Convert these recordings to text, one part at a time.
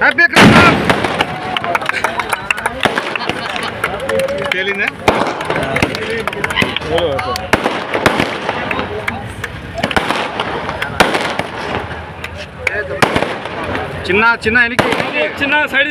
Happy Christmas తేలిందా చిన్న చిన్న ఎనికి చిన్న సైడ్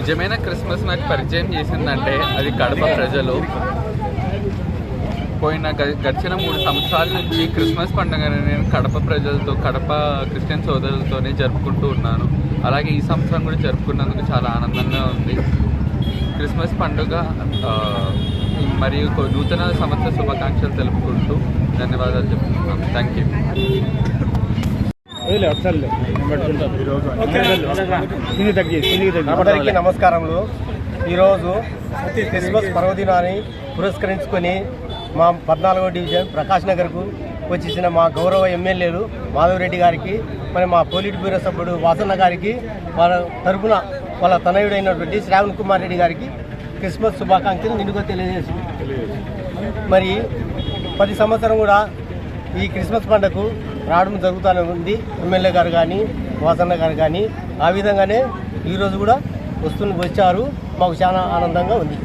నిజమైన క్రిస్మస్ నాకు పరిచయం చేసిందంటే అది కడప ప్రజలు. పోయిన గ- గడిచిన మూడు సంవత్సరాల నుంచి క్రిస్మస్ పండుగను నేను కడప ప్రజలతో కడప క్రిస్టియన్ సోదరులతోనే జరుపుకుంటూ ఉన్నాను. అలాగే ఈ సంవత్సరం కూడా జరుపుకున్నందుకు చాలా ఆనందంగా ఉంది. క్రిస్మస్ పండుగ మరియు నూతన సంవత్సర శుభాకాంక్షలు తెలుపుకుంటూ ధన్యవాదాలు చెప్తున్నాను. థ్యాంక్ యూ అందరికీ నమస్కారములు. ఈరోజు క్రిస్మస్ పర్వదినాన్ని పురస్కరించుకొని మా పద్నాలుగో డివిజన్ ప్రకాష్ నగర్కు వచ్చేసిన మా గౌరవ ఎమ్మెల్యేలు మాధవరెడ్డి గారికి మరి మా పోలిట్ బ్యూరో సభ్యుడు వాసన్న గారికి వాళ్ళ తరపున వాళ్ళ తనయుడైనటువంటి శ్రావణ్ కుమార్ రెడ్డి గారికి క్రిస్మస్ శుభాకాంక్షలు నిండుగా తెలియజేసి. మరి ప్రతి సంవత్సరం కూడా ఈ క్రిస్మస్ పండుగకు రావడం జరుగుతూనే ఉంది. ఎమ్మెల్యే గారు కానీ వాసన్న గారు కానీ ఆ విధంగానే ఈరోజు కూడా వస్తున్న వచ్చారు. మాకు చాలా ఆనందంగా ఉంది.